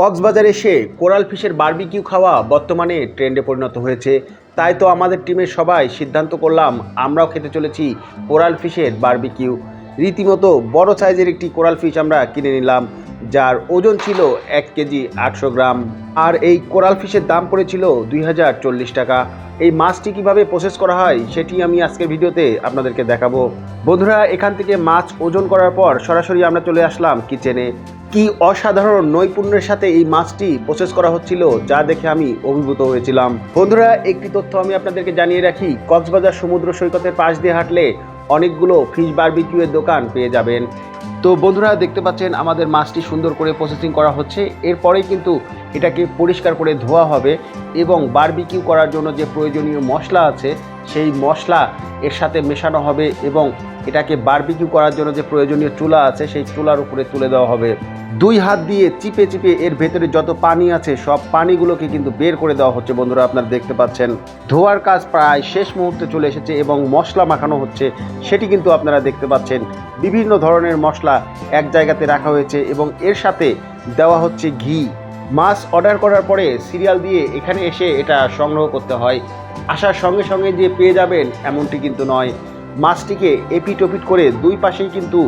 কক্সবাজারে এসে coral ফিশের barbecue খাওয়া বর্তমানে ট্রেন্ডে পরিণত হয়েছে। তাই তো আমাদের টিমের সবাই সিদ্ধান্ত করলাম, আমরাও খেতে চলেছি কোরাল ফিশের বারবিকিউ। রীতিমতো বড় সাইজের একটি কোরাল ফিশ আমরা কিনে নিলাম, যার ওজন ছিল এক কেজি আটশো গ্রাম। আর এই কোরাল ফিশের দাম পড়েছিল দুই হাজার চল্লিশ টাকা। এই মাছটি কীভাবে প্রসেস করা হয় সেটি আমি আজকের ভিডিওতে আপনাদেরকে দেখাবো। বন্ধুরা, এখান থেকে মাছ ওজন করার পর সরাসরি আমরা চলে আসলাম কিচেনে কি অসাধারণ নৈপুণ্যের সাথে এই মাছটি প্রসেস করা হচ্ছিল, যা দেখে আমি অভিভূত হয়েছিলাম। বন্ধুরা, একটি তথ্য আমি আপনাদেরকে জানিয়ে রাখি, কক্সবাজার সমুদ্র সৈকতের পাশ দিয়ে হাঁটলে অনেকগুলো ফিশ বারবিকিউ কিউয়ের দোকান পেয়ে যাবেন। তো বন্ধুরা, দেখতে পাচ্ছেন, আমাদের মাছটি সুন্দর করে প্রসেসিং করা হচ্ছে। এরপরেই কিন্তু এটাকে পরিষ্কার করে ধোয়া হবে এবং বারবিকিউ করার জন্য যে প্রয়োজনীয় মশলা আছে, সেই মশলা এর সাথে মেশানো হবে এবং এটাকে বারবিকিউ করার জন্য যে প্রয়োজনীয় চুলা আছে, সেই চুলার উপরে তুলে দেওয়া হবে। দুই হাত দিয়ে চিপে চিপে এর ভেতরে যত পানি আছে, সব পানিগুলোকে কিন্তু বের করে দেওয়া হচ্ছে। বন্ধুরা, আপনারা দেখতে পাচ্ছেন, ধোয়ার কাজ প্রায় শেষ মুহূর্তে চলে এসেছে এবং মশলা মাখানো হচ্ছে, সেটি কিন্তু আপনারা দেখতে পাচ্ছেন। বিভিন্ন ধরনের মশলা এক জায়গাতে রাখা হয়েছে এবং এর সাথে দেওয়া হচ্ছে ঘি। মাছ অর্ডার করার পরে সিরিয়াল দিয়ে এখানে এসে এটা সংগ্রহ করতে হয়। আসার সঙ্গে সঙ্গে যে পেয়ে যাবেন এমনটি কিন্তু নয়। মাছটিকে এপিট ওপিট করে দুই পাশেই কিন্তু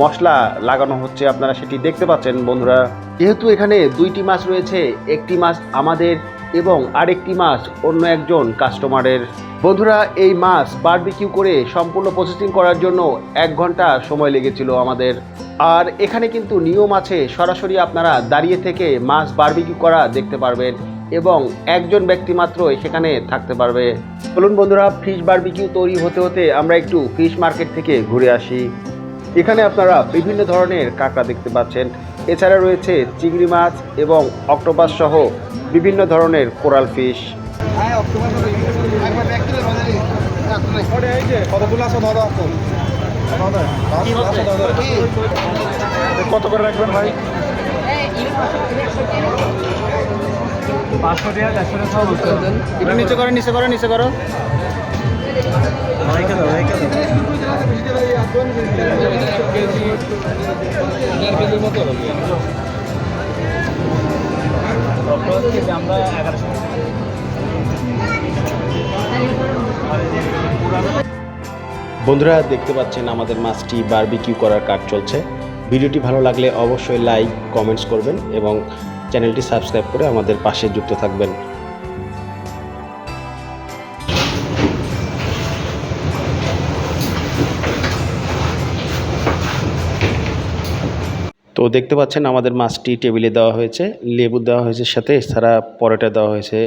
মশলা লাগানো হচ্ছে। আপনারা সেটি দেখতে পাচ্ছেন, বন্ধুরা। যেহেতু এখানে দুইটি মাছ রয়েছে, একটি মাছ আমাদের এবং আরেকটি মাছ অন্য একজন কাস্টমারের বন্ধুরা, এই মাছ বারবিকিউ করে সম্পূর্ণ প্রসেসিং করার জন্য এক ঘণ্টা সময় লেগেছিল আমাদের। আর এখানে কিন্তু নিয়ম আছে, সরাসরি আপনারা দাঁড়িয়ে থেকে মাছ বারবিকিউ করা দেখতে পারবেন এবং একজন ব্যক্তি মাত্র সেখানে থাকতে পারবে। চলুন বন্ধুরা ফিশ বারবিকিউ তৈরি হতে হতে আমরা একটু ফিশ মার্কেট থেকে ঘুরে আসি। এখানে আপনারা বিভিন্ন ধরনের কাঁকড়া দেখতে পাচ্ছেন। এছাড়া রয়েছে চিংড়ি মাছ এবং অক্টোপাস সহ বিভিন্ন ধরনের কোরাল ফিশ। কত করে রাখবেন ভাই? একটু নিচে করো নিচে করো নিচে করো। বন্ধুরা, দেখতে পাচ্ছেন আমাদের মাছটি বারবিকিউ করার কাজ চলছে। ভিডিওটি ভালো লাগলে অবশ্যই লাইক কমেন্টস করবেন এবং চ্যানেলটি সাবস্ক্রাইব করে আমাদের পাশে যুক্ত থাকবেন। তো দেখতে পাচ্ছেন আমাদের মাছটি টেবিলে দেওয়া হয়েছে, লেবু দেওয়া হয়েছে, সাথে এছাড়া পরোটা দেওয়া হয়েছে।